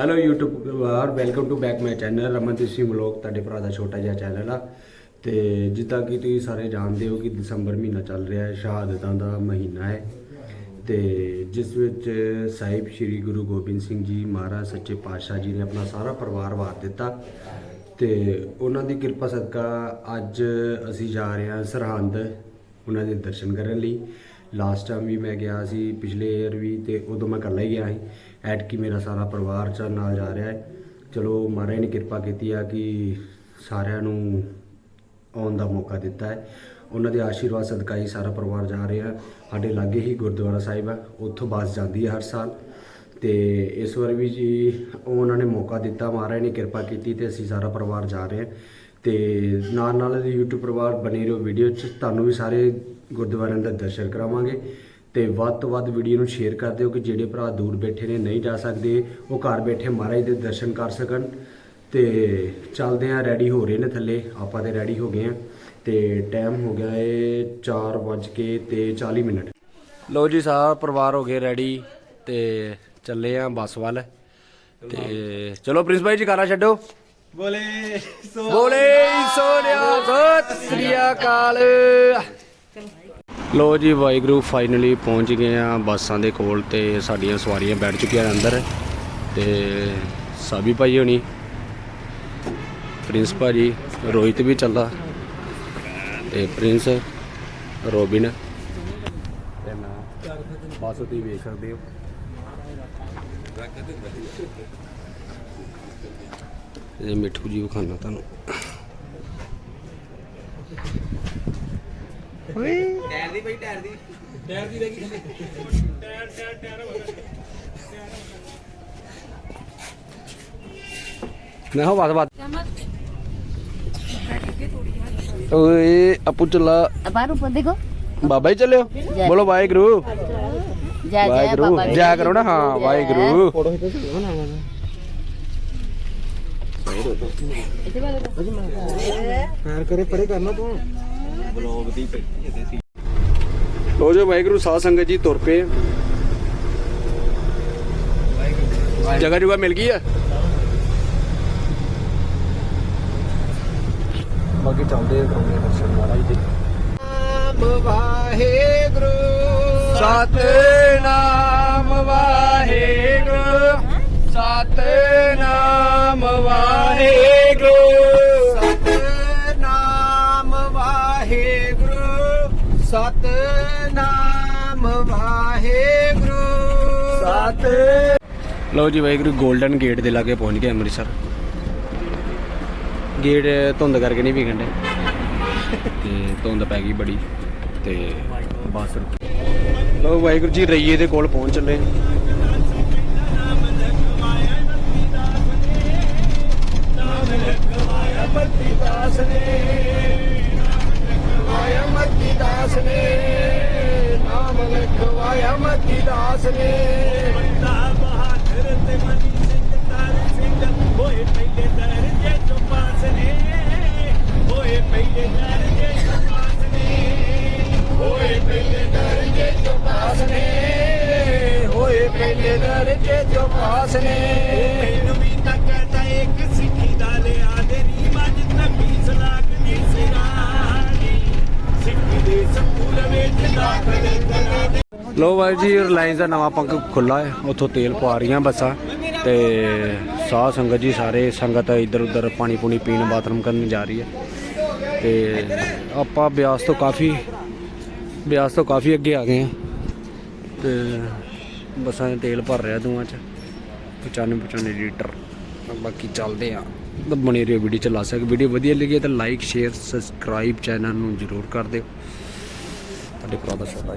Hello YouTube ਪਰਿਵਾਰ welcome to back my channel Ramandeep Singh vlog ਤੁਹਾਡੇ ਭਰਾ ਦਾ ਛੋਟਾ ਜਿਹਾ ਚੈਨਲ ਆ। ਤੇ ਜਿੱਦਾਂ ਕਿ ਤੁਸੀਂ ਸਾਰੇ ਜਾਣਦੇ ਹੋ ਕਿ ਦਸੰਬਰ ਮਹੀਨਾ ਚੱਲ ਰਿਹਾ ਹੈ, ਸ਼ਹਾਦਤਾਂ ਦਾ ਮਹੀਨਾ ਹੈ। ਤੇ ਜਿਸ ਵਿੱਚ ਸਾਹਿਬ ਸ੍ਰੀ ਗੁਰੂ ਗੋਬਿੰਦ ਸਿੰਘ ਜੀ ਮਹਾਰਾਜ ਸੱਚੇ ਪਾਤਸ਼ਾਹ ਜੀ ਨੇ ਆਪਣਾ ਸਾਰਾ ਪਰਿਵਾਰ ਵਾਰ ਦਿੱਤਾ। ਤੇ ਉਹਨਾਂ ਦੀ ਕਿਰਪਾ ਸਦਕਾ ਅੱਜ ਅਸੀਂ ਜਾ ਰਹੇ ਹਾਂ ਸਰਹੰਦ ਉਹਨਾਂ ਦੇ ਦਰਸ਼ਨ ਕਰਨ ਲਈ। ਲਾਸਟ ਟਾਈਮ ਵੀ ਮੈਂ ਗਿਆ ਸੀ, ਪਿਛਲੇ ਈਅਰ ਵੀ, ਤੇ ਉਦੋਂ ਮੈਂ ਇਕੱਲਾ ਹੀ ਗਿਆ ਸੀ। ਐਤਕੀ ਮੇਰਾ ਸਾਰਾ ਪਰਿਵਾਰ ਚ ਨਾਲ ਜਾ ਰਿਹਾ ਹੈ। ਚਲੋ ਮਹਾਰਾਜ ਨੇ ਕਿਰਪਾ ਕੀਤੀ ਆ ਕਿ ਸਾਰਿਆਂ ਨੂੰ ਆਉਣ ਦਾ ਮੌਕਾ ਦਿੱਤਾ ਹੈ। ਉਹਨਾਂ ਦੇ ਆਸ਼ੀਰਵਾਦ ਸਦਕਾ ਹੀ ਸਾਰਾ ਪਰਿਵਾਰ ਜਾ ਰਿਹਾ ਸਾਡੇ ਲਾਗੇ ਹੀ ਗੁਰਦੁਆਰਾ ਸਾਹਿਬ ਆ, ਉੱਥੋਂ ਬੱਸ ਜਾਂਦੀ ਹੈ ਹਰ ਸਾਲ। ਤੇ ਇਸ ਵਾਰ ਵੀ ਜੀ ਉਹਨਾਂ ਨੇ ਮੌਕਾ ਦਿੱਤਾ ਮਹਾਰਾਜ ਨੇ ਕਿਰਪਾ ਕੀਤੀ ਤੇ ਅਸੀਂ ਸਾਰਾ ਪਰਿਵਾਰ ਜਾ ਰਹੇ ਹਾਂ। ਤੇ ਨਾਲ ਨਾਲ YouTube ਪਰਿਵਾਰ ਬਣੇ ਰਹੋ ਵੀਡੀਓ 'ਚ, ਤੁਹਾਨੂੰ ਵੀ ਸਾਰੇ ਗੁਰਦੁਆਰਿਆਂ ਦਾ ਦਰਸ਼ਨ ਕਰਾਵਾਂਗੇ। ਤੇ ਵੱਧ ਤੋਂ ਵੱਧ ਵੀਡੀਓ ਨੂੰ ਸ਼ੇਅਰ ਕਰ ਦਿਓ ਕਿ ਜਿਹੜੇ ਭਰਾ ਦੂਰ ਬੈਠੇ ਨੇ ਨਹੀਂ ਜਾ ਸਕਦੇ ਉਹ ਘਰ ਬੈਠੇ ਮਹਾਰਾਜ ਦੇ ਦਰਸ਼ਨ ਕਰ ਸਕਣ। ਤੇ ਚੱਲਦੇ ਆ ਰੈਡੀ ਹੋ ਰਹੇ ਨੇ ਥੱਲੇ ਆਪਾਂ ਤੇ ਰੈਡੀ ਹੋ ਗਏ ਆ ਤੇ ਟਾਈਮ ਹੋ ਗਿਆ ਏ 4 ਵੱਜ ਕੇ ਤੇ 40 ਮਿੰਟ। ਲੋ ਜੀ ਸਾਰਾ ਪਰਿਵਾਰ ਹੋ ਗਏ ਰੈਡੀ ਤੇ ਚੱਲੇ ਆ ਬੱਸ ਵੱਲ। ਤੇ ਚਲੋ ਪ੍ਰਿੰਸ ਭਾਈ ਜੀ ਕਾਰਾ ਛੱਡੋ। ਬੋਲੇ ਸੋ ਬੋਲੇ ਸੋਨਿਆ ਸਤਿ ਸ੍ਰੀ ਅਕਾਲ। ਲੋ ਜੀ, ਵਾਹਿਗੁਰੂ ਫਾਈਨਲੀ ਪਹੁੰਚ ਗਏ ਆ ਬੱਸਾਂ ਦੇ ਕੋਲ ਤੇ ਸਾਡੀਆਂ ਸਵਾਰੀਆਂ ਬੈਠ ਚੁੱਕੀਆਂ ਨੇ ਅੰਦਰ ਤੇ ਸਾਬੀ ਭਾਈ ਹੋਣੀ, ਪ੍ਰਿੰਸ ਭਾਜੀ, ਰੋਹਿਤ ਵੀ ਚੱਲਾ ਤੇ ਪ੍ਰਿੰਸ, ਰੋਬਿਨ ਤੇ ਮੈਂ। ਬੱਸ ਤੁਸੀਂ ਵੇਖ ਸਕਦੇ ਹੋ। ਇਹ ਮਿੱਠੂ ਜੀ ਵਿਖਾਣਾ ਤੁਹਾਨੂੰ। ਟਾਇਰ ਦੀ ਬਈ ਟਾਇਰ ਦੀ ਟਾਇਰ ਦੀ ਰਹਿ ਗਈ ਟਾਇਰ ਟਾਇਰ ਟਾਇਰ ਮੈਂ ਹੋ ਬਾਤ ਬਾਤ ਓਏ, ਆਪੂ ਚੱਲਾ। ਬਾਹਰ ਉੱਪਰ ਦੇਖੋ ਬਾਬਾ ਹੀ ਚੱਲਿਓ। ਬੋਲੋ ਵਾਹਿਗੁਰੂ। ਜੈ ਜੈ ਵਾਹਿਗੁਰੂ। ਬਾਬਾ ਜੈ ਕਰੋ ਨਾ। ਹਾਂ, ਵਾਹਿਗੁਰੂ। ਪੈਰ ਕਰੇ, ਪਰੇ ਕਰਨਾ ਤੂੰ। ਬਲੌਗ ਦੀ ਪੱਟੀ ਇਹਦੇ ਸੀ ਲੋ ਜੋ ਵਾਹਿਗੁਰੂ ਸਾਧ ਸੰਗਤ ਜੀ ਤੁਰ ਪਏ। ਜਗ੍ਹਾ ਜੁਗਾ ਮਿਲ ਗਈ ਆ? ਬਾਕੀ ਚੱਲਦੇ ਆ ਦਰਸ਼ਨ ਮਹਾਰਾਜ ਦੇ। ਨਾਮ ਵਾਹਿਗੁਰੂ। ਸਤਨਾਮ ਵਾਹਿਗੁਰੂ। ਸਤਨਾਮ ਵਾਹਿਗੁਰੂ। ਲਓ ਜੀ ਵਾਹਿਗੁਰੂ 골ਡਨ ਗੇਟ ਦੇ ਲਾਗੇ ਪਹੁੰਚ ਗਏ ਅੰਮ੍ਰਿਤਸਰ। ਗੇਟ ਧੁੰਦ ਕਰਕੇ ਨਹੀਂ ਵਿਖਣ ਡੇ ਤੇ ਧੁੰਦ ਪੈ ਗਈ ਬੜੀ, ਤੇ ਬੱਸ ਰੁਕੀ। ਲਓ ਵਾਹਿਗੁਰੂ ਜੀ, ਰਈਏ ਦੇ ਕੋਲ ਪਹੁੰਚ ਚੱਲੇ। ਵਾਇਆ ਦਾਸ ਨੇ ਨਾਮ ਲਿਖਵਾਇਆ ਦਾਸ ਨੇ ਬੰਦਾ ਬਹਾਦਰ ਤੇ ਮਨੀ ਨੇ। ਹੋਏ ਪਹਿਲੇ ਦਰਜੇ ਚੋਂ ਪਾਸ ਨੇ। ਲੋ ਬਾਈ ਜੀ, ਰਿਲਾਇੰਸ ਦਾ ਨਵਾਂ ਪੰਖ ਖੁੱਲਾ ਹੈ। ਉੱਥੋਂ ਤੇਲ ਪਾ ਰਹੀਆਂ ਬੱਸਾਂ ਤੇ ਸਾਹ ਸੰਗਤ ਜੀ ਸਾਰੇ, ਸੰਗਤ ਇੱਧਰ ਉੱਧਰ ਪਾਣੀ ਪੂਣੀ ਪੀਣ, ਬਾਥਰੂਮ ਕਰਨ ਜਾ ਰਹੀ ਹੈ। ਤੇ ਆਪਾਂ ਬਿਆਸ ਤੋਂ ਕਾਫੀ, ਬਿਆਸ ਤੋਂ ਕਾਫੀ ਅੱਗੇ ਆ ਗਏ ਹਾਂ। ਤੇ ਬੱਸਾਂ 'ਚ ਤੇਲ ਭਰ ਰਿਹਾ ਦੋਵਾਂ 'ਚ। 95 95 ਲੀਟਰ ਬਾਕੀ ਚੱਲਦੇ ਆ ਤਾਂ ਬਣੇ ਰਹੋ ਵੀਡੀਓ ਚਲਾ ਸਕ ਵੀਡੀਓ ਵਧੀਆ ਲੱਗੀ ਤਾਂ ਲਾਈਕ ਸ਼ੇਅਰ ਸਬਸਕ੍ਰਾਈਬ ਚੈਨਲ ਨੂੰ ਜਰੂਰ ਕਰ ਦਿਓ। ਤੁਹਾਡੇ ਭਰਾ ਦਾ ਛੋਟਾ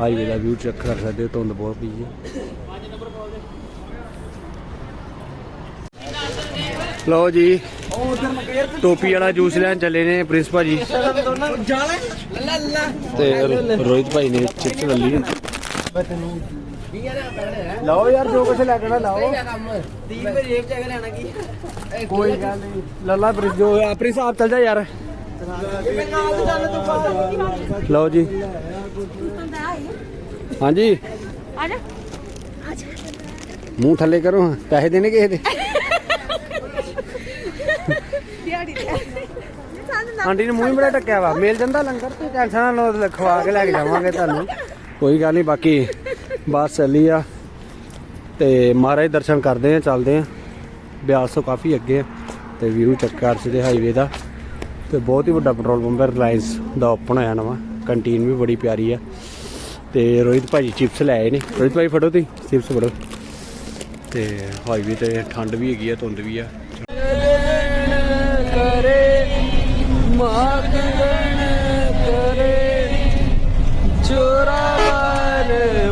ਹਾਈਵੇ ਦਾ ਵਿਊ ਚੈੱਕ ਕਰ ਸਕਦੇ ਹੋ ਧੁੰਦ ਬਹੁਤ ਪਈ ਹੈ। ਲਓ ਜੀ ਟੋਪੀ ਵਾਲਾ ਜੂਸ ਲੈਣ ਚੱਲੇ ਨੇ ਪ੍ਰਿੰਸ ਭਾਜੀ। ਤੇ ਰੋਹਿਤ ਭਾਈ ਨੇ ਚਿਪਸ ਲੈ ਲਈ ਲਓ ਯਾਰ ਜੋ ਕੁਛ ਲੱਗਣਾ ਲਾਓ। 30 ਰੁਪਏ ਜੇਬ ਚ ਲੈਣਾ ਕੀ? ਕੋਈ ਗੱਲ ਨਹੀਂ। ਲੱਲਾ ਪ੍ਰਿੰਸ ਜੋ ਆਪਣੀ ਹਿਸਾਬ ਚੱਲ ਜਾ ਯਾਰ। ਲਓ ਜੀ। ਹਾਂਜੀ। ਆ ਜਾ ਮੂੰਹ ਥੱਲੇ ਕਰੋ ਪੈਸੇ ਦੇਣੇ ਕਿਸੇ ਦੇ? ਆਂਟੀ ਨੇ ਮੂੰਹ ਹੀ ਬੜਾ ਟੱਕਿਆ ਵਾ। ਮਿਲ ਜਾਂਦਾ ਲੰਗਰ ਤੇ ਟੈਨਸ਼ਨ ਨਾ ਲਓ ਖਵਾ ਕੇ ਲੈ ਕੇ ਜਾਵਾਂਗੇ ਤੁਹਾਨੂੰ। ਕੋਈ ਗੱਲ ਨਹੀਂ ਬਾਕੀ ਬਾਸ ਚੱਲੀ ਆ। ਤੇ ਮਹਾਰਾਜ ਦਰਸ਼ਨ ਕਰਦੇ ਆ ਚੱਲਦੇ ਆ। ਬਿਆਸ ਤੋਂ ਕਾਫੀ ਅੱਗੇ ਆ। ਤੇ ਵਿਊ ਚੱਕਰ ਸਿੱਧੇ ਹਾਈਵੇ ਦਾ। ਤੇ ਬਹੁਤ ਹੀ ਵੱਡਾ ਪੈਟਰੋਲ ਪੰਪ ਹੈ, ਰਿਲਾਇੰਸ ਦਾ ਓਪਨ ਹੋਇਆ ਨਵਾਂ, ਕੰਟੀਨ ਵੀ ਬੜੀ ਪਿਆਰੀ ਆ ਤੇ ਰੋਹਿਤ ਭਾਜੀ ਚਿਪਸ ਲੈ ਆਏ ਨੇ। ਰੋਹਿਤ ਭਾਈ ਫੜੋ ਤੁਸੀਂ, ਚਿਪਸ ਫੜੋ। ਤੇ ਹਾਈਵੇ ਤੇ ਠੰਡ ਵੀ ਹੈਗੀ ਆ, ਧੁੰਦ ਵੀ ਆ।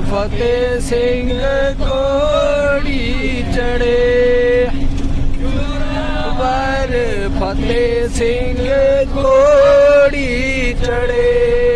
ਫਤਿਹ ਸਿੰਘ ਕੋੜੀ ਚੜੇ। ਫਤਿਹ ਸਿੰਘ ਕੋੜੀ ਚੜੇ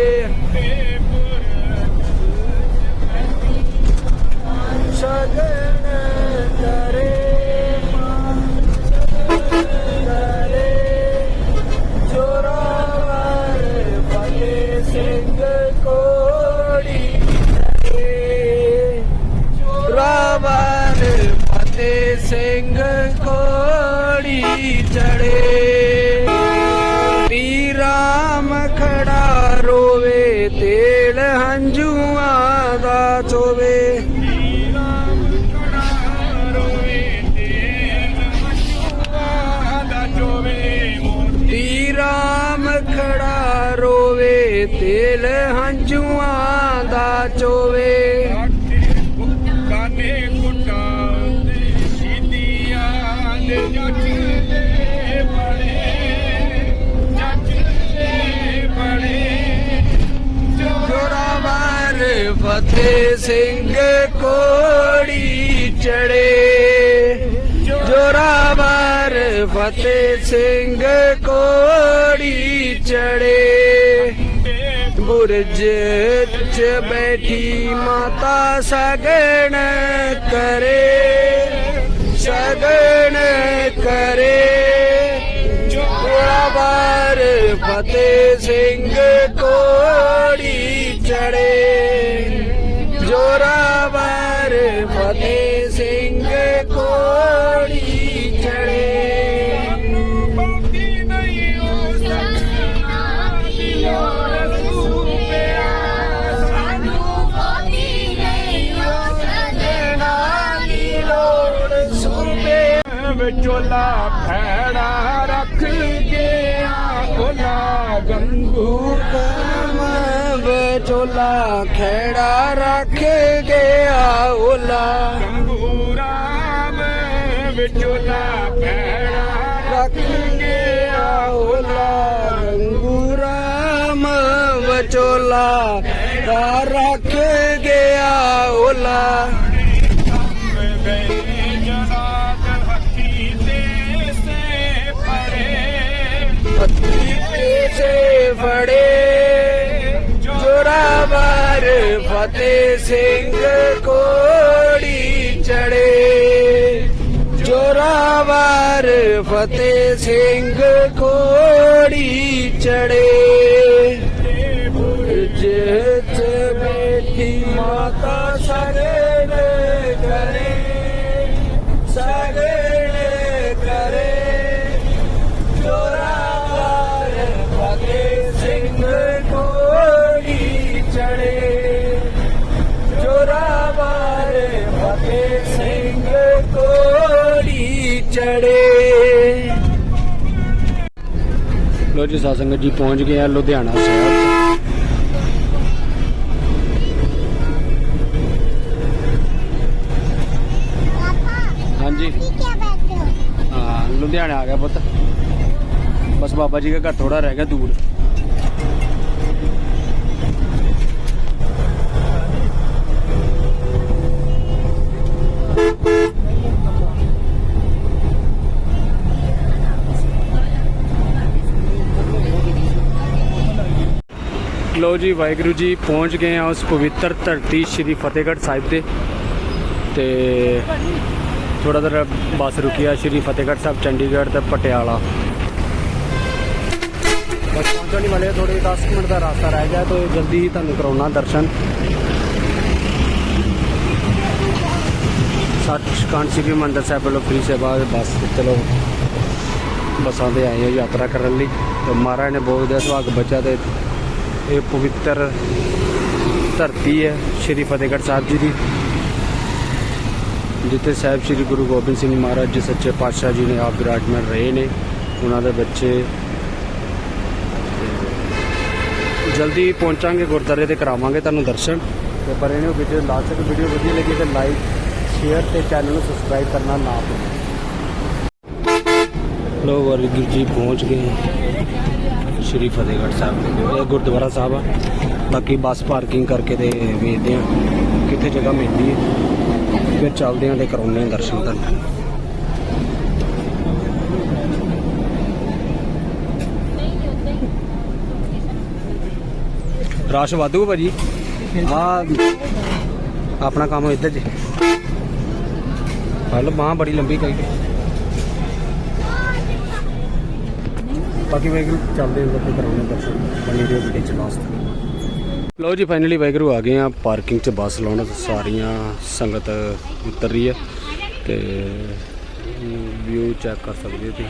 ਫਤਿਹ ਸਿੰਘ ਕੋੜੀ ਚੜੇ। ਜੋਰਾਵਰ ਫਤਿਹ ਸਿੰਘ ਕੋੜੀ ਚੜੇ। ਬੁਰਜ ਚ ਬੈਠੀ ਮਾਤਾ ਸਗਣ ਕਰੇ। ਸਗਣ ਕਰੇ। ਜੋਰਾਵਰ ਫਤਿਹ ਸਿੰਘ ਕੋੜੀ ਚੜੇ। ਜੋਰਾਵਰ ਫਤਿਹ ਸਿੰਘ ਕੋੜੀ ਚੜੇ। ਬੰਦੀ ਨਹੀਂ ਹੋ ਸਕਦਾ ਦਿਲੋਂ ਰਸੂਲਿਆ ਸਾਨੂੰ ਬੰਦੀ ਨਹੀਂ ਹੋ ਦੇਣਾ ਦੀ ਲੋੜ ਸੂਬੇ ਵਿਚੋਲਾ ਫੈੜਾ ਰੱਖ ਗਿਆ ਕੋਲਾ ਗੰਗੂ ਕਮ ਵਿਚੋਲਾ ਖੇੜਾ ਰੱਖ ਗਿਆ ਓਲਾ। ਗੰਗੂਰਾਮ ਵਿਚੋਲਾ ਫੈੜਾ ਰੱਖ ਗਿਆ ਓਲਾ। ਰੰਗੂ ਰਾਮ ਵਿਚੋਲਾ ਰੱਖ ਗਿਆ ਓਲਾ। ਫੜੇ ਜੋਰਾਵਰ ਫਤਿਹ ਸਿੰਘ ਕੋੜੀ ਚੜੇ। ਜੋਰਾਵਰ ਫਤਿਹ ਸਿੰਘ ਕੋੜੀ ਚੜੇ। ਜਿੱਤ ਬੈਠੀ ਮਾਤਾ ਸਗਣ ਚੜੇ। ਲੋ ਜੀ ਸਾਧ ਸੰਗਤ ਜੀ ਪਹੁੰਚ ਗਏ ਆ ਲੁਧਿਆਣਾ ਸ਼ਹਿਰ ਹਾਂਜੀ। ਹਾਂ? ਲੁਧਿਆਣਾ ਆ ਗਿਆ ਪੁੱਤ। ਬਸ ਬਾਬਾ ਜੀ ਦਾ ਘਰ ਥੋੜਾ ਰਹਿ ਗਿਆ ਦੂਰ। ਲੋ ਜੀ, ਵਾਹਿਗੁਰੂ ਜੀ, ਪਹੁੰਚ ਗਏ ਆ ਉਸ ਪਵਿੱਤਰ ਧਰਤੀ ਸ੍ਰੀ ਫਤਿਹਗੜ੍ਹ ਸਾਹਿਬ 'ਤੇ ਤੇ ਥੋੜਾ ਜਿਹਾ ਬੱਸ ਰੁਕੀ ਆ ਸ੍ਰੀ ਫਤਿਹਗੜ੍ਹ ਸਾਹਿਬ, ਚੰਡੀਗੜ੍ਹ ਤੇ ਪਟਿਆਲਾ। ਬਸ ਪਹੁੰਚਣ ਹੀ ਵਾਲੇ ਥੋੜੇ 10 ਮਿੰਟ ਦਾ ਰਸਤਾ ਰਹਿ ਗਿਆ, ਤੇ ਜਲਦੀ ਹੀ ਤੁਹਾਨੂੰ ਕਰਾਉਣਾ ਦਰਸ਼ਨ। ਸੱਚਖੰਡ ਸ੍ਰੀ ਮੰਦਰ ਸਾਹਿਬ ਵੱਲੋਂ ਫ੍ਰੀ ਸੇਵਾ ਬੱਸ ਚਲੋ, ਬੱਸਾਂ ਤੇ ਆਏ ਹੋ ਯਾਤਰਾ ਕਰਨ ਲਈ। ਤੇ ਮਹਾਰਾਜ ਨੇ ਬਹੁਤ ਵਧੀਆ ਸੁਹਾਗ ਬਚਿਆ ਤੇ ਇਹ ਪਵਿੱਤਰ ਧਰਤੀ ਹੈ ਸ਼੍ਰੀ ਫਤਿਹਗੜ੍ਹ ਸਾਹਿਬ ਜੀ ਦੀ ਜਿੱਥੇ ਸਾਹਿਬ ਸ੍ਰੀ ਗੁਰੂ ਗੋਬਿੰਦ ਸਿੰਘ ਮਹਾਰਾਜ ਜੀ ਸੱਚੇ ਪਾਤਸ਼ਾਹ ਜੀ ਨੇ ਆਪ ਵਿਰਾਜਮਾਨ ਰਹੇ ਨੇ ਉਹਨਾਂ ਦੇ ਬੱਚੇ। ਜਲਦੀ ਪਹੁੰਚਾਂਗੇ ਗੁਰਦੁਆਰੇ ਤੇ ਕਰਾਵਾਂਗੇ ਤੁਹਾਨੂੰ ਦਰਸ਼ਨ। ਤੇ ਪਰ ਇਹਨੂੰ ਵੀਡੀਓ ਲਾਸਟ ਤੱਕ ਵੀਡੀਓ ਵਧੀਆ ਲੱਗੀ ਤੇ ਲਾਈਕ ਸ਼ੇਅਰ ਤੇ ਚੈਨਲ ਨੂੰ ਸਬਸਕ੍ਰਾਈਬ ਕਰਨਾ ਨਾ ਭੁੱਲੋ ਲੋ ਵਰਗੀ ਜੀ ਪਹੁੰਚ ਗਏ। ਸ਼੍ਰੀ ਫਤਿਹਗੜ੍ਹ ਸਾਹਿਬ ਇਹ ਗੁਰਦੁਆਰਾ ਸਾਹਿਬ ਆ। ਬਾਕੀ ਬੱਸ ਪਾਰਕਿੰਗ ਕਰਕੇ ਤੇ ਵੇਖਦੇ ਆ ਕਿੱਥੇ ਜਗ੍ਹਾ ਮਿਲਦੀ ਹੈ ਫਿਰ ਚੱਲਦੇ ਆਂ ਤੇ ਕਰਾਉਂਦੇ ਆਂ ਦਰਸ਼ਨ ਤੁਹਾਨੂੰ ਰਸ਼ ਵਾਧੂ ਆ ਭਾਜੀ? ਆ ਆਪਣਾ ਕੰਮ ਇੱਧਰ ਜੀ। ਹਲ ਬਾਹ ਬੜੀ ਲੰਬੀ ਕਰੀ। ਬਾਕੀ ਵੈਗਰੂ ਚੱਲਦੇ ਹਾਂ ਤੇ ਕਰਾਉਂਦੇ ਦਰਸ਼ਨ। ਬਣੀ ਰਹੀ ਵੀਡੀਓ ਚ ਲਾਸਟ ਲਓ ਜੀ ਫਾਈਨਲੀ ਵੈਗਰੂ ਆ ਗਏ ਆ। ਪਾਰਕਿੰਗ 'ਚ ਬੱਸ ਲਾਉਣ। ਸਾਰੀਆਂ ਸੰਗਤ ਉਤਰ ਰਹੀ ਹੈ ਤੇ ਵਿਊ ਚੈੱਕ ਕਰ ਸਕਦੇ ਹੋ ਤੁਸੀਂ।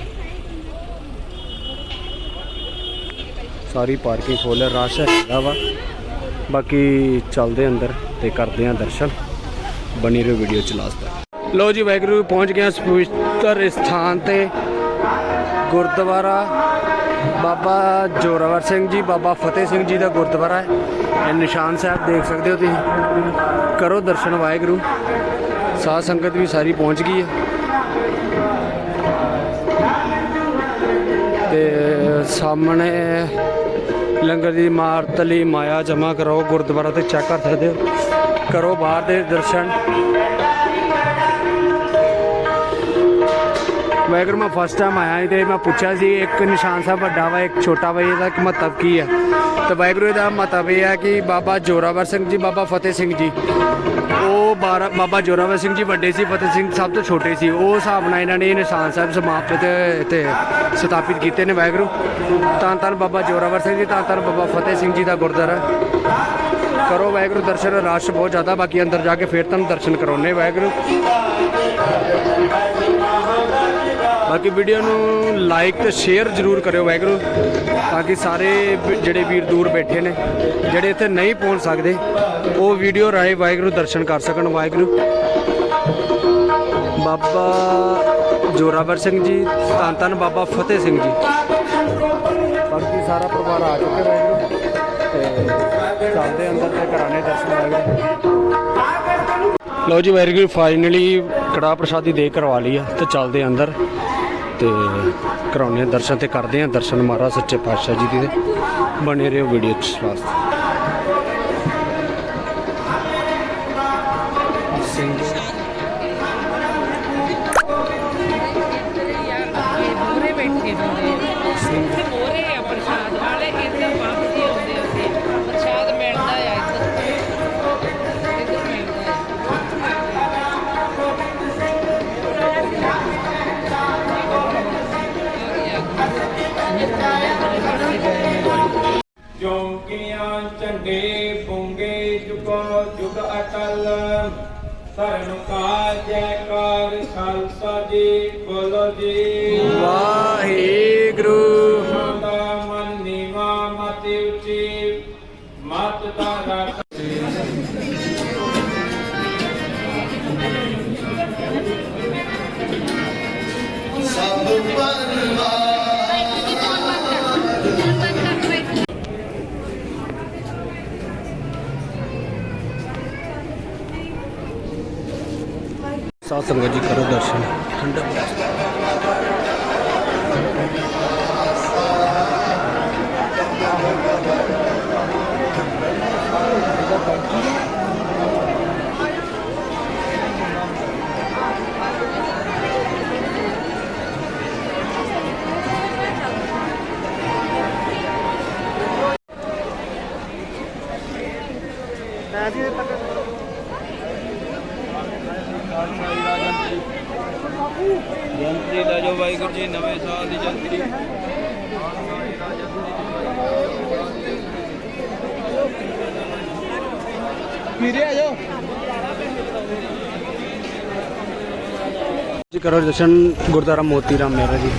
ਸਾਰੀ ਪਾਰਕਿੰਗ ਫੁੱਲ ਹੈ ਰਸ਼ ਹੈਗਾ ਵਾ। ਬਾਕੀ ਚੱਲਦੇ ਅੰਦਰ ਤੇ ਕਰਦੇ ਆ ਦਰਸ਼ਨ। ਬਣੀ ਰਹੋ ਵੀਡੀਓ ਚ ਲਾਸਟ ਤੱਕ। ਲੋ ਜੀ ਵੈਗਰੂ ਪਹੁੰਚ ਗਏ ਹਾਂ ਇਸ ਪਵਿੱਤਰ ਸਥਾਨ ਤੇ। ਗੁਰਦੁਆਰਾ ਬਾਬਾ ਜੋਰਾਵਰ ਸਿੰਘ ਜੀ, ਬਾਬਾ ਫਤਿਹ ਸਿੰਘ ਜੀ ਦਾ ਗੁਰਦੁਆਰਾ ਹੈ। ਇਹ ਨਿਸ਼ਾਨ ਸਾਹਿਬ ਦੇਖ ਸਕਦੇ ਹੋ ਤੁਸੀਂ। ਕਰੋ ਦਰਸ਼ਨ ਵਾਹਿਗੁਰੂ। ਸਾਧ ਸੰਗਤ ਵੀ ਸਾਰੀ ਪਹੁੰਚ ਗਈ ਹੈ। ਤੇ ਸਾਹਮਣੇ ਲੰਗਰ ਦੀ ਇਮਾਰਤ ਲਈ ਮਾਇਆ ਜਮਾ ਕਰੋ। ਗੁਰਦੁਆਰਾ ਤੇ ਚੈੱਕ ਕਰ ਸਕਦੇ ਹੋ। ਕਰੋ ਬਾਹਰ ਦੇ ਦਰਸ਼ਨ। ਵਾਹਿਗੁਰੂ ਮੈਂ ਫਸਟ ਟਾਈਮ ਆਇਆ ਸੀ ਤੇ ਮੈਂ ਪੁੱਛਿਆ ਸੀ, ਇੱਕ ਨਿਸ਼ਾਨ ਸਾਹਿਬ ਵੱਡਾ ਵਾ, ਇੱਕ ਛੋਟਾ ਵਾ, ਇਹਦਾ ਕੀ ਮਹੱਤਵ ਕੀ ਹੈ ਤੇ ਵਾਹਿਗੁਰੂ ਦਾ ਮਹੱਤਵ ਇਹ ਹੈ ਕਿ ਬਾਬਾ ਜੋਰਾਵਰ ਸਿੰਘ ਜੀ, ਬਾਬਾ ਫਤਿਹ ਸਿੰਘ ਜੀ, ਉਹ ਬਾਰਾ- ਬਾਬਾ ਜੋਰਾਵਰ ਸਿੰਘ ਜੀ ਵੱਡੇ ਸੀ, ਫਤਿਹ ਸਿੰਘ ਸਭ ਤੋਂ ਛੋਟੇ ਸੀ। ਉਹ ਹਿਸਾਬ ਨਾਲ ਇਹਨਾਂ ਨੇ ਨਿਸ਼ਾਨ ਸਾਹਿਬ ਸਮਾਪਤ, ਤੇ ਸਥਾਪਿਤ ਕੀਤੇ ਨੇ ਵਾਹਿਗੁਰੂ। ਤਾਂ ਤਾਂ ਬਾਬਾ ਜੋਰਾਵਰ ਸਿੰਘ ਜੀ, ਤਾਂ ਤਾਂ ਬਾਬਾ ਫਤਿਹ ਸਿੰਘ ਜੀ ਦਾ ਗੁਰਦੁਆਰਾ। ਕਰੋ ਵਾਹਿਗੁਰੂ, ਦਰਸ਼ਨ, ਰਸ਼ ਬਹੁਤ ਜ਼ਿਆਦਾ, ਬਾਕੀ ਅੰਦਰ ਜਾ ਕੇ ਫਿਰ ਤੁਹਾਨੂੰ ਦਰਸ਼ਨ ਕਰਾਉਣੇ ਵਾਹਿਗੁਰੂ। ਬਾਕੀ ਵੀਡੀਓ ਨੂੰ ਲਾਈਕ ਤੇ ਸ਼ੇਅਰ ਜ਼ਰੂਰ ਕਰਿਓ ਵਾਹਿਗੁਰੂ, ਤਾਂ ਕਿ ਸਾਰੇ ਜਿਹੜੇ ਵੀਰ ਦੂਰ ਬੈਠੇ ਨੇ, ਜਿਹੜੇ ਇੱਥੇ ਨਹੀਂ ਪਹੁੰਚ ਸਕਦੇ, ਉਹ ਵੀਡੀਓ ਰਾਹੀਂ ਵਾਹਿਗੁਰੂ ਦਰਸ਼ਨ ਕਰ ਸਕਣ ਵਾਹਿਗੁਰੂ। ਬਾਬਾ ਜੋਰਾਵਰ ਸਿੰਘ ਜੀ, ਧੰਨ ਧੰਨ ਬਾਬਾ ਫਤਿਹ ਸਿੰਘ ਜੀ। ਬਾਕੀ ਸਾਰਾ ਪਰਿਵਾਰ ਆ ਚੁੱਕੇ ਵਾਹਿਗੁਰੂ, ਤੇ ਚੱਲਦੇ ਅੰਦਰ ਤੇ ਕਰਾਣੇ ਦਰਸ਼ਨ ਵਾਹਿਗੁਰੂ। ਲਓ ਜੀ ਵਾਹਿਗੁਰੂ ਫਾਈਨਲੀ ਕੜਾ ਪ੍ਰਸ਼ਾਦੀ ਦੇ ਕਰਵਾ ਲਈ ਆ, ਤੇ ਚੱਲਦੇ ਅੰਦਰ। ਤੇ ਕਰਾਉਣੇ ਆ ਦਰਸ਼ਨ ਤੇ ਕਰਦੇ ਆ ਦਰਸ਼ਨ ਮਹਾਰਾਜ ਸੱਚੇ ਪਾਤਸ਼ਾਹ ਜੀ ਦੇ ਬਣੇ ਰਹੋ ਵੀਡੀਓ ਚ। ਵਾਸਤੇ ਚੌਂਕੀਆਂ ਝੰਡੇ ਪੁੰਗੇ ਜੁਗੋ ਜੁਗ ਅਟਲ ਧਰਮ ਕਾ ਜੈਕਾਰ ਖਾਲਸਾ ਜੀ ਬੋਲੋ ਜੀ। ਵਾਹਿਗੁਰੂ। ਸਾਧ ਸੰਗਤ ਜੀ ਕਰੋ ਦਰਸ਼ਨ। ਠੰਡਾ ਜੰਤਰੀ ਲੈ ਜਾਓ ਵਾਹਿਗੁਰੂ ਜੀ ਨਵੇਂ ਸਾਲ ਦੀ ਜੰਤਰੀ ਵੀਰੇ ਆ ਜਾਓ ਜੀ ਕਰੋ ਜਸ਼ਨ ਗੁਰਦੁਆਰਾ ਮੋਤੀ ਰਾਮ ਮਹਿਰਾ ਜੀ।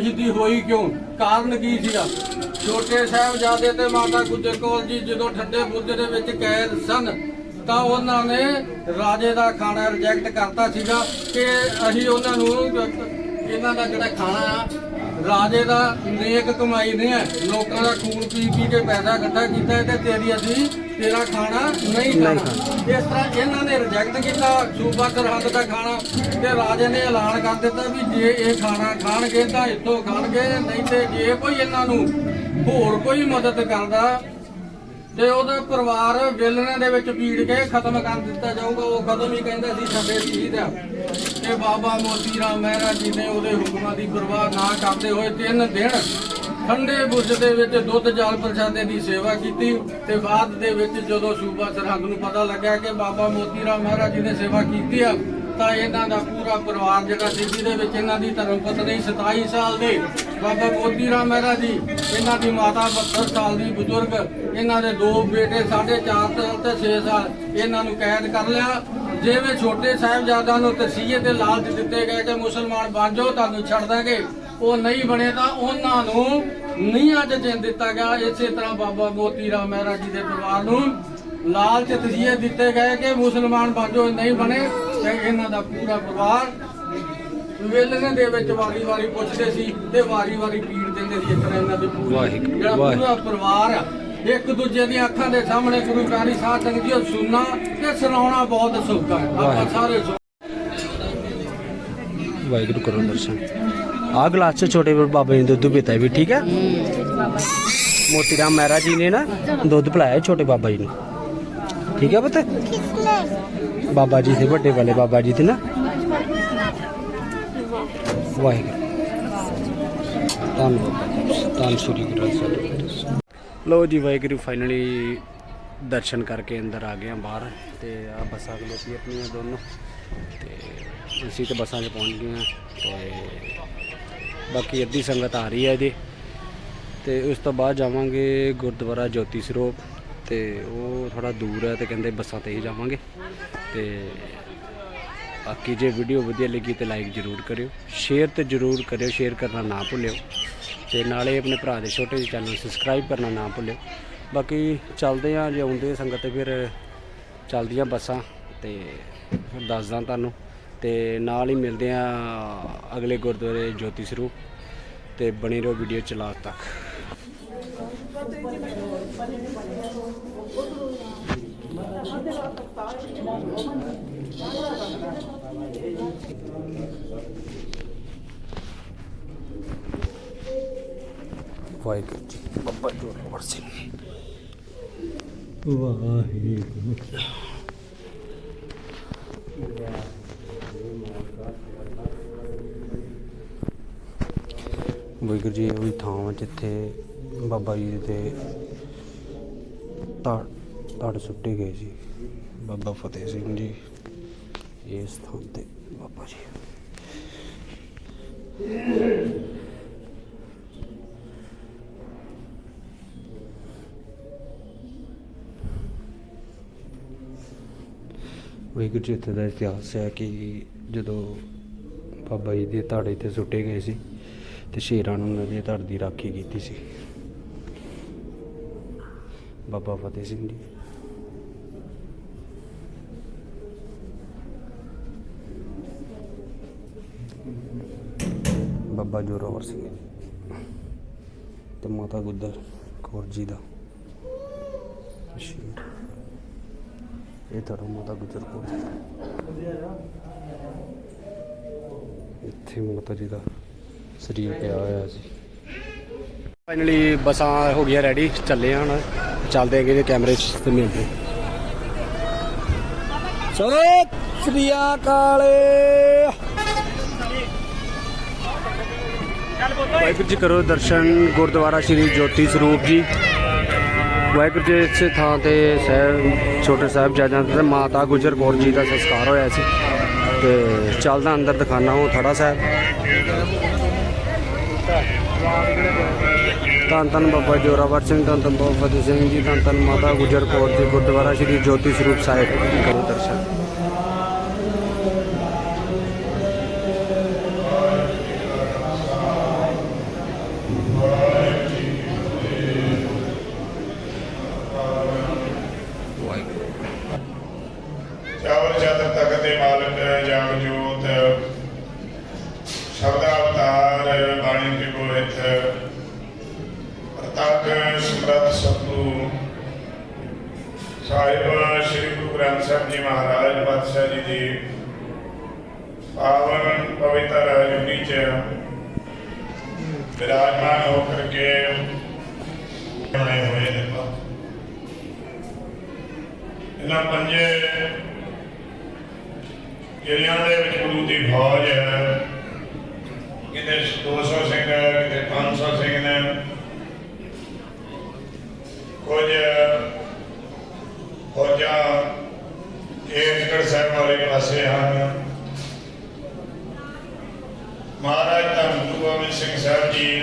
ਸ਼ਹੀਦੀ ਹੋਈ ਕਿਉਂ? ਕਾਰਨ ਕੀ ਸੀਗਾ? ਛੋਟੇ ਸਾਹਿਬਜ਼ਾਦੇ ਤੇ ਮਾਤਾ ਗੁਜਰ ਕੌਰ ਜੀ ਜਦੋਂ ਠੰਡੇ ਬੁਰਜ ਦੇ ਵਿੱਚ ਕੈਦ ਸਨ, ਤਾਂ ਉਹਨਾਂ ਨੇ ਰਾਜੇ ਦਾ ਖਾਣਾ ਰਿਜੈਕਟ ਕਰਤਾ ਸੀਗਾ ਕਿ ਅਸੀਂ ਉਹਨਾਂ ਨੂੰ, ਇਹਨਾਂ ਦਾ ਜਿਹੜਾ ਖਾਣਾ ਆ ਰਾਜੇ ਦਾ ਨੇਕ ਕਮਾਈ ਨਹੀਂ ਹੈ। ਲੋਕਾਂ ਦਾ ਖੂਨ ਪੀ ਪੀ ਕੇ ਪੈਸਾ ਇਕੱਠਾ ਕੀਤਾ ਹੈ ਤੇ ਤੇਰੀ ਅਸੀਂ ਤੇਰਾ ਖਾਣਾ ਨਹੀਂ ਖਾਣਾ। ਇਸ ਤਰ੍ਹਾਂ ਇਹਨਾਂ ਨੇ ਰਿਜੈਕਟ ਕੀਤਾ ਸੂਬਾ ਸਰਹੱਦ ਦਾ ਖਾਣਾ ਤੇ ਰਾਜੇ ਨੇ ਐਲਾਨ ਕਰ ਦਿੱਤਾ ਵੀ ਜੇ ਇਹ ਖਾਣਾ ਖਾਣਗੇ ਤਾਂ ਇੱਥੋਂ ਖਾਣਗੇ ਨਹੀਂ ਤੇ ਜੇ ਕੋਈ ਇਹਨਾਂ ਨੂੰ ਹੋਰ ਕੋਈ ਮਦਦ ਕਰਦਾ ਤੇ ਉਹਦਾ ਪਰਿਵਾਰ ਵੇਲਣੇ ਦੇ ਵਿੱਚ ਪੀੜ ਕੇ ਖਤਮ ਕਰ ਦਿੱਤਾ ਜਾਊਗਾ। ਉਹ ਕਦਮ ਹੀ ਕਹਿੰਦਾ ਸੀ, ਸਾਡੇ ਸ਼ਹੀਦ ਆ। ਤੇ ਬਾਬਾ ਮੋਤੀ ਰਾਮ ਮਹਿਰਾ ਜੀ ਨੇ ਉਹਦੇ ਹੁਕਮਾਂ ਦੀ ਪਰਵਾਹ ਨਾ ਕਰਦੇ ਹੋਏ ਤਿੰਨ ਦਿਨ ਠੰਡੇ ਬੁਰਜ ਦੇ ਵਿੱਚ ਦੁੱਧ ਜਲ ਪ੍ਰਸ਼ਾਦੇ ਦੀ ਸੇਵਾ ਕੀਤੀ ਤੇ ਬਾਅਦ ਦੇ ਵਿੱਚ ਜਦੋਂ ਸੂਬਾ ਸਰਹੰਦ ਨੂੰ ਪਤਾ ਲੱਗਿਆ ਕਿ ਬਾਬਾ ਮੋਤੀ ਰਾਮ ਮਹਿਰਾ ਜੀ ਨੇ ਸੇਵਾ ਕੀਤੀ ਆ ਤਾਂ ਇਹਨਾਂ ਦਾ ਪੂਰਾ ਪਰਿਵਾਰ ਜਿਹੜਾ ਸੀ ਜਿਹਦੇ ਵਿੱਚ ਇਹਨਾਂ ਦੀ ਧਰਮ ਪਤਨੀ 27 ਸਾਲ ਦੇ ਬਾਬਾ ਮੋਤੀ ਰਾਮ ਮਹਿਰਾ ਜੀ, ਇਹਨਾਂ ਦੀ ਮਾਤਾ 72 ਸਾਲ ਦੀ ਬਜ਼ੁਰਗ, ਇਹਨਾਂ ਦੇ ਦੋ ਬੇਟੇ 4.5 ਸਾਲ ਤੇ 6 ਸਾਲ, ਇਹਨਾਂ ਨੂੰ ਕੈਦ ਕਰ ਲਿਆ। ਜਿਵੇਂ ਛੋਟੇ ਸਾਹਿਬਜ਼ਾਦਿਆਂ ਨੂੰ ਤਸੀਹੇ ਤੇ ਲਾਲਚ ਦਿੱਤੇ ਗਏ ਕਿ ਮੁਸਲਮਾਨ ਬਣ ਜਾਓ, ਤੁਹਾਨੂੰ ਛੱਡ ਦਾਂਗੇ। ਉਹ ਨਹੀਂ ਬਣੇ ਤਾਂ ਉਹਨਾਂ ਨੂੰ ਨਹੀਂ ਅੱਜ ਜਿੰਦ ਦਿੱਤਾ ਗਿਆ। ਇਸੇ ਤਰ੍ਹਾਂ ਬਾਬਾ ਮੋਤੀ ਰਾਮ ਮਹਿਰਾ ਜੀ ਦੇ ਪਰਿਵਾਰ ਨੂੰ ਲਾਲਚ ਤਸੀਹੇ ਦਿੱਤੇ ਗਏ ਕਿ ਮੁਸਲਮਾਨ ਬਣ ਜਾਓ ਨਹੀਂ ਬਣੇ। ਤੇ ਇਹਨਾਂ ਦਾ ਪੂਰਾ ਪਰਿਵਾਰ ਵੇਲਣੇ ਦੇ ਵਿੱਚ ਵਾਰੀ ਵਾਰੀ ਪੁੱਛਦੇ ਸੀ ਤੇ ਵਾਰੀ ਵਾਰੀ ਪੀੜ ਦਿੰਦੇ ਸੀ ਇਸ ਤਰ੍ਹਾਂ ਇਹਨਾਂ ਦੇ ਪੂਰੇ ਵਾਹਿਗੁਰੂ, ਜਿਹੜਾ ਵਾਹਿਗੁਰੂ। ਪੂਰਾ ਪਰਿਵਾਰ ਆ ਇੱਕ ਦੂਜੇ ਦੀਆਂ ਅੱਖਾਂ ਦੇ ਸਾਹਮਣੇ ਗੁਰੂ ਪਿਆਰੀ ਸਾਧ ਸੰਗਤ ਜੀ ਉਹ ਸੁਣਨਾ ਤੇ ਸੁਣਾਉਣਾ ਬਹੁਤ ਸੌਖਾ ਹੈ। ਆਪਾਂ ਵਾਹਿਗੁਰੂ। ਸਾਰੇ ਸੁਣ- ਵਾਹਿਗੁਰੂ ਕਰੋ ਦਰਸ਼ਨ। ਆ ਗਲਾਸ ਚ ਛੋਟੇ ਬਾਬਾ ਜੀ ਨੇ ਦੁੱਧ ਪੀਤਾ ਹੈ ਵੀ ਠੀਕ ਹੈ? ਮੋਤੀ ਰਾਮ ਮਹਿਰਾ ਜੀ ਨੇ ਨਾ ਦੁੱਧ ਪਿਲਾਇਆ ਛੋਟੇ ਬਾਬਾ ਜੀ ਨੂੰ। ਠੀਕ ਹੈ ਪਤਾ? ਬਾਬਾ ਜੀ ਦੇ ਵੱਡੇ ਵਾਲੇ ਬਾਬਾ ਜੀ ਦੇ ਨਾ? ਵਾਹਿਗੁਰੂ ਧੰਨਵਾਦ ਧੰਨ ਸ੍ਰੀ ਗੁਰੂ ਸਾਹਿਬ ਲੋ ਜੀ, ਵਾਹਿਗੁਰੂ ਫਾਈਨਲੀ ਦਰਸ਼ਨ ਕਰਕੇ ਅੰਦਰ ਆ ਗਏ ਹਾਂ ਬਾਹਰ ਤੇ ਆ ਬੱਸਾਂ ਖਲੋਤੀ ਆਪਣੀਆਂ ਦੋਨੋਂ ਤੇ ਅਸੀਂ ਤੇ ਬੱਸਾਂ 'ਚ ਪਹੁੰਚ ਗਏ ਹਾਂ ਤੇ ਬਾਕੀ ਅੱਧੀ ਸੰਗਤ ਆ ਰਹੀ ਹੈ ਇਹਦੀ ਤੇ ਉਸ ਤੋਂ ਬਾਅਦ ਜਾਵਾਂਗੇ ਗੁਰਦੁਆਰਾ ਜੋਤੀ ਸਰੂਪ। ਤੇ ਉਹ ਥੋੜਾ ਦੂਰ ਹੈ ਤੇ ਕਹਿੰਦੇ ਬੱਸਾਂ ਤੇ ਹੀ ਜਾਵਾਂਗੇ। ਤੇ ਬਾਕੀ ਜੇ ਵੀਡੀਓ ਵਧੀਆ ਲੱਗੀ ਤੇ ਲਾਈਕ ਜ਼ਰੂਰ ਕਰਿਓ। ਸ਼ੇਅਰ ਤੇ ਜ਼ਰੂਰ ਕਰਿਓ ਸ਼ੇਅਰ ਕਰਨਾ ਨਾ ਭੁੱਲਿਓ। ਤੇ ਨਾਲੇ ਆਪਣੇ ਭਰਾ ਦੇ ਛੋਟੇ ਜਿਹੇ ਚੈਨਲ ਸਬਸਕ੍ਰਾਈਬ ਕਰਨਾ ਨਾ ਭੁੱਲਿਓ। ਬਾਕੀ ਚੱਲਦੇ ਆ ਜੇ ਆਉਂਦੇ ਸੰਗਤ ਤੇ ਫਿਰ ਚੱਲਦੀਆਂ ਬੱਸਾਂ ਤੇ ਫਿਰ ਦੱਸਦਾ ਤੁਹਾਨੂੰ। ਤੇ ਨਾਲ ਹੀ ਮਿਲਦੇ ਆ ਅਗਲੇ ਗੁਰਦੁਆਰੇ ਜੋਤੀ ਸਰੂਪ ਤੇ ਬਣੇ ਰਹੋ ਵੀਡੀਓ ਚਲਾ ਤੱਕ। ਵਾਹਿਗੁਰੂ ਜੀ ਬੱਬਾ ਜੋੜ ਸਿੰਘ ਵਾਹਿਗੁਰੂ ਵਾਹਿਗੁਰੂ ਜੀ ਉਹ ਵੀ ਥਾਂ ਜਿੱਥੇ ਬਾਬਾ ਜੀ ਦੇ ਧੜ ਧੜ ਸੁੱਟੇ ਗਏ ਸੀ। ਬਾਬਾ ਫਤਿਹ ਸਿੰਘ ਜੀ। ਇਸ ਥਾਂ ਤੇ ਬਾਬਾ ਜੀ। ਵਾਹਿਗੁਰੂ ਜੀ ਦਾ ਇਤਿਹਾਸ ਹੈ ਕਿ ਜਦੋਂ ਬਾਬਾ ਜੀ ਦੇ ਧੜ ਇੱਥੇ ਸੁੱਟੇ ਗਏ ਸੀ ਤੇ ਸ਼ੇਰਾਂ ਨੂੰ ਉਹਨਾਂ ਦੀ ਧੜ ਦੀ ਰਾਖੀ ਕੀਤੀ ਸੀ। ਬਾਬਾ ਫਤਿਹ ਸਿੰਘ ਜੀ। ਬਾਬਾ ਜੋਰਾਵਰ ਸਿੰਘ ਤੇ ਮਾਤਾ ਗੁੱਦਰ ਕੌਰ ਜੀ ਦਾ। ਸ਼ੇਰ ਇਹ ਤਾਂ ਮਾਤਾ ਗੁਜਰ ਕੌਰ ਜੀ ਇੱਥੇ ਮਾਤਾ ਜੀ ਦਾ ਸਰੀਰ ਪਿਆ ਹੋਇਆ ਸੀ ਫਾਈਨਲੀ ਬੱਸਾਂ ਹੋ ਗਈਆਂ ਰੈਡੀ ਚੱਲੇ ਆ ਚੱਲਦੇ ਹੈਗੇ ਕੈਮਰੇ 'ਚ ਤੇ ਮਿਲਦੇ। ਸਤਿ ਸ੍ਰੀ ਅਕਾਲ। ਵਾਹਿਗੁਰੂ ਜੀ ਕਰੋ ਦਰਸ਼ਨ, ਗੁਰਦੁਆਰਾ ਸ਼੍ਰੀ ਜੋਤੀ ਸਰੂਪ ਜੀ। ਵਾਹਿਗੁਰੂ ਜੀ ਇਸ ਥਾਂ ਤੇ ਸਾਹਿਬ, ਛੋਟੇ ਸਾਹਿਬ ਜਾਜਾਂ ਤੇ ਮਾਤਾ ਗੁਜਰ ਕੌਰ ਜੀ ਦਾ ਸੰਸਕਾਰ ਹੋਇਆ ਸੀ। ਤੇ ਚੱਲਦਾ ਅੰਦਰ ਦਿਖਾਣਾ ਉਹ ਥੜਾ ਸਾਹਿਬ। ਧੰਨ ਧੰਨ ਬਾਬਾ ਜੋਰਾਵਰ ਸਿੰਘ, ਧੰਨ ਧੰਨ ਬਾਬਾ ਫਤਿਹ ਸਿੰਘ ਜੀ, ਧੰਨ ਧੰਨ ਮਾਤਾ ਗੁਜਰ ਕੌਰ ਜੀ, ਗੁਰਦੁਆਰਾ ਸ਼੍ਰੀ ਜੋਤੀ ਸਰੂਪ ਸਾਹਿਬ। ਕਰੋ ਦਰਸ਼ਨ। ਜੀ ਪਾਤਸ਼ਾਹ ਜੀ ਦੀ। ਪਾਵਨ ਪਵਿੱਤਰ ਜੁਨੀ ਚ। ਵਿਰਾਜਮਾਨ ਹੋ ਕਰਕੇ ਬਣੇ ਹੋਏ ਨੇ ਇਹਨਾਂ ਪੰਜੇ ਕਿਰਿਆਂ ਦੇ ਵਿੱਚ ਗੁਰੂ ਦੀ ਫੌਜ ਹੈ। ਕਿਤੇ 200 ਸਿੰਘ ਹੈ, ਕਿਤੇ 500 ਸਿੰਘ ਨੇ। ਕੁਝ ਫੌਜਾਂ ਕੇਸਗੜ੍ਹ ਸਾਹਿਬ ਵਾਲੇ ਪਾਸੇ ਹਨ ਮਹਾਰਾਜ ਧੰਨ ਗੁਰੂ ਗੋਬਿੰਦ ਸਿੰਘ ਸਾਹਿਬ ਜੀ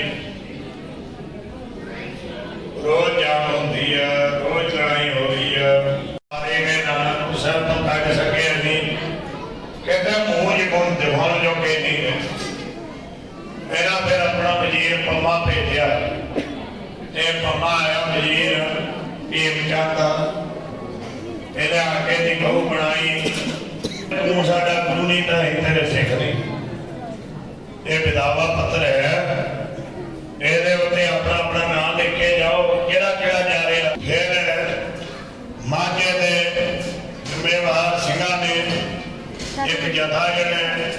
ਰੋਜ਼ ਜਾਮ ਹੁੰਦੀ ਹੈ ਰੋਜ਼ ਲੜਾਈ ਹੋ ਰਹੀ ਹੈ ਸਾਰੇ ਨੇ ਨਾਨਕ ਸਾਹਿਬ ਤੋਂ ਕੱਢ ਸਕੇ ਨਹੀਂ ਕਹਿੰਦਾ ਮੂੰਹ ਜਗੋਂ ਦਿਖਾਉਣ ਜੋਗੇ ਨਹੀਂ ਹੈ ਮੇਰਾ ਫਿਰ ਆਪਣਾ ਵਜ਼ੀਰ ਪੰਮਾ ਭੇਜਿਆ ਤੇ ਪੰਮਾ ਆਇਆ ਵਜ਼ੀਰ ਭੀਮ ਚੰਦ ਦਾ ਇਹਨੇ ਬਹੂ ਬਣਾਈ। ਤੂੰ ਸਾਡਾ ਗੁਰੂ ਨਹੀਂ ਤਾਂ ਅਸੀਂ ਤੇਰੇ ਸਿੱਖ ਨਹੀਂ। ਇਹ ਵਿਦਾਵਾ ਪੱਤਰ ਹੈ। ਇਹਦੇ ਉੱਤੇ ਆਪਣਾ ਆਪਣਾ ਨਾਮ ਲਿਖ ਕੇ ਜਾਓ। ਕਿਹੜਾ ਕਿਹੜਾ ਜਾ ਰਿਹਾ? ਫਿਰ ਮਾਝੇ ਦੇ ਜ਼ਿੰਮੇਵਾਰ ਸਿੰਘਾਂ ਨੇ ਇੱਕ ਜਥਾ ਜਿਹੜੇ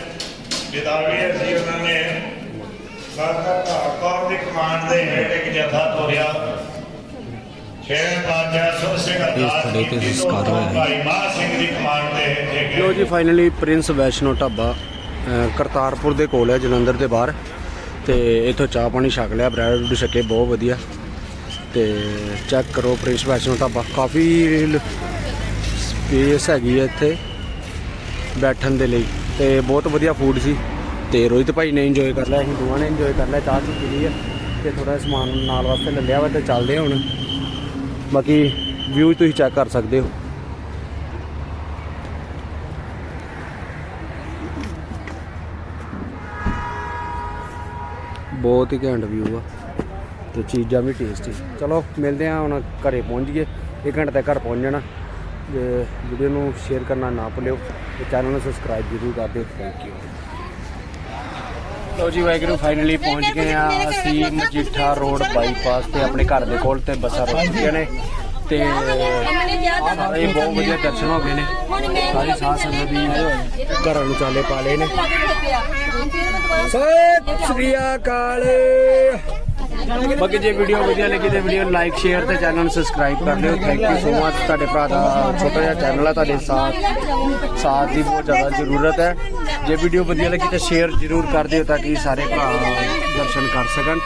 ਵਿਦਾਵੀ ਸੀ ਉਹਨਾਂ ਨੇ ਸਾਕਾ ਭਾਕੌਰ ਦੀ ਕਮਾਂਡ ਦੇ ਹੇਠ ਇੱਕ ਜਥਾ ਤੋਰਿਆ ਅਰਦਾਸ ਖੜੇ ਤੇ ਸੰਸਕਾਰ ਹੋਇਆ ਹੈ। ਲੋ ਜੀ ਫਾਈਨਲੀ ਪ੍ਰਿੰਸ ਵੈਸ਼ਨੋ ਢਾਬਾ ਕਰਤਾਰਪੁਰ ਦੇ ਕੋਲ ਹੈ ਜਲੰਧਰ ਦੇ ਬਾਹਰ। ਤੇ ਇੱਥੋਂ ਚਾਹ ਪਾਣੀ ਛਕ ਲਿਆ ਬ੍ਰੈਡ ਬਰੂਡ ਛਕੇ ਬਹੁਤ ਵਧੀਆ। ਤੇ ਚੈੱਕ ਕਰੋ ਪ੍ਰਿੰਸ ਵੈਸ਼ਨੋ ਢਾਬਾ। ਕਾਫੀ ਸਪੇਸ ਹੈਗੀ ਹੈ ਇੱਥੇ ਬੈਠਣ ਦੇ ਲਈ। ਤੇ ਬਹੁਤ ਵਧੀਆ ਫੂਡ ਸੀ। ਤੇ ਰੋਹਿਤ ਭਾਈ ਨੇ ਇੰਜੋਏ ਕਰ ਲਿਆ ਅਸੀਂ ਦੋਵਾਂ ਨੇ ਇੰਜੋਏ ਕਰ ਲਿਆ ਚਾਹ ਪੀ ਲਈ ਹੈ। ਤੇ ਥੋੜਾ ਸਮਾਨ ਨਾਲ ਵਾਸਤੇ ਲੈ ਲਿਆ ਵਾ ਤੇ ਚੱਲਦੇ ਹੁਣ। ਬਾਕੀ ਵਿਊ ਤੁਸੀਂ ਚੈੱਕ ਕਰ ਸਕਦੇ ਹੋ। ਬਹੁਤ ਹੀ ਘੈਂਟ ਵਿਊ ਆ ਤੇ ਚੀਜ਼ਾਂ ਵੀ ਟੇਸਟੀ ਚਲੋ, ਮਿਲਦੇ ਆ ਹੁਣ ਘਰੇ ਪਹੁੰਚ ਗਏ ਇੱਕ ਘੰਟੇ ਤੱਕ ਘਰ ਪਹੁੰਚ ਜਾਣਾ। ਤੇ ਵੀਡੀਓ ਨੂੰ ਸ਼ੇਅਰ ਕਰਨਾ ਨਾ ਭੁੱਲਿਓ, ਤੇ ਚੈਨਲ ਨੂੰ ਸਬਸਕ੍ਰਾਈਬ ਜ਼ਰੂਰ ਕਰ ਦਿਓ। ਥੈਂਕ ਯੂ ਲੋ ਜੀ ਵਾਹਿਗੁਰੂ ਫਾਈਨਲੀ ਪਹੁੰਚ ਗਏ ਆ ਅਸੀਂ ਮਜੀਠਾ ਰੋਡ ਬਾਈਪਾਸ ਤੇ ਆਪਣੇ ਘਰ ਦੇ ਕੋਲ ਤੇ ਬੱਸਾਂ ਰੁਕ ਗਈਆਂ ਨੇ ਤੇ ਇਹ ਬਹੁਤ ਵਧੀਆ ਦਰਸ਼ਨ ਹੋ ਗਏ ਨੇ। ਸਾਰੀ ਸਾਧ ਸੰਗਤ ਦੀ ਘਰਾਂ ਨੂੰ ਚਾਲੇ ਪਾ ਲਏ ਨੇ। ਸਤਿ ਸ੍ਰੀ ਅਕਾਲ। ਬਾਕੀ ਜੇ ਵੀਡੀਓ ਵਧੀਆ ਲੱਗੀ ਤੇ ਵੀਡੀਓ ਲਾਈਕ ਸ਼ੇਅਰ ਤੇ ਚੈਨਲ ਨੂੰ ਸਬਸਕ੍ਰਾਈਬ ਕਰ ਲਿਓ। ਥੈਂਕ ਯੂ ਸੋ ਮਚ ਤੁਹਾਡੇ ਭਰਾ ਦਾ ਛੋਟਾ ਜਿਹਾ ਚੈਨਲ ਆ, ਤੁਹਾਡੇ ਸਾਥ ਸਾਥ ਦੀ ਬਹੁਤ ਜ਼ਿਆਦਾ ਜ਼ਰੂਰਤ ਹੈ। ਜੇ ਵੀਡੀਓ ਵਧੀਆ ਲੱਗੀ ਤਾਂ ਸ਼ੇਅਰ ਜ਼ਰੂਰ ਕਰ ਦਿਓ ਤਾਂ ਕਿ ਸਾਰੇ ਭਰਾ ਦਰਸ਼ਨ ਕਰ ਸਕਣ।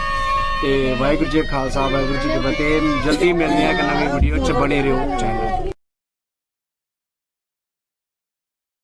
ਤੇ ਵਾਹਿਗੁਰੂ ਜੀ ਖਾਲਸਾ, ਵਾਹਿਗੁਰੂ ਜੀ ਕੀ ਫਤਿਹ। ਜਲਦੀ ਮਿਲਦੇ ਆ ਇੱਕ ਨਵੀਂ ਵੀਡੀਓ 'ਚ। ਬਣੇ ਰਹੋ ਚੈਨਲ।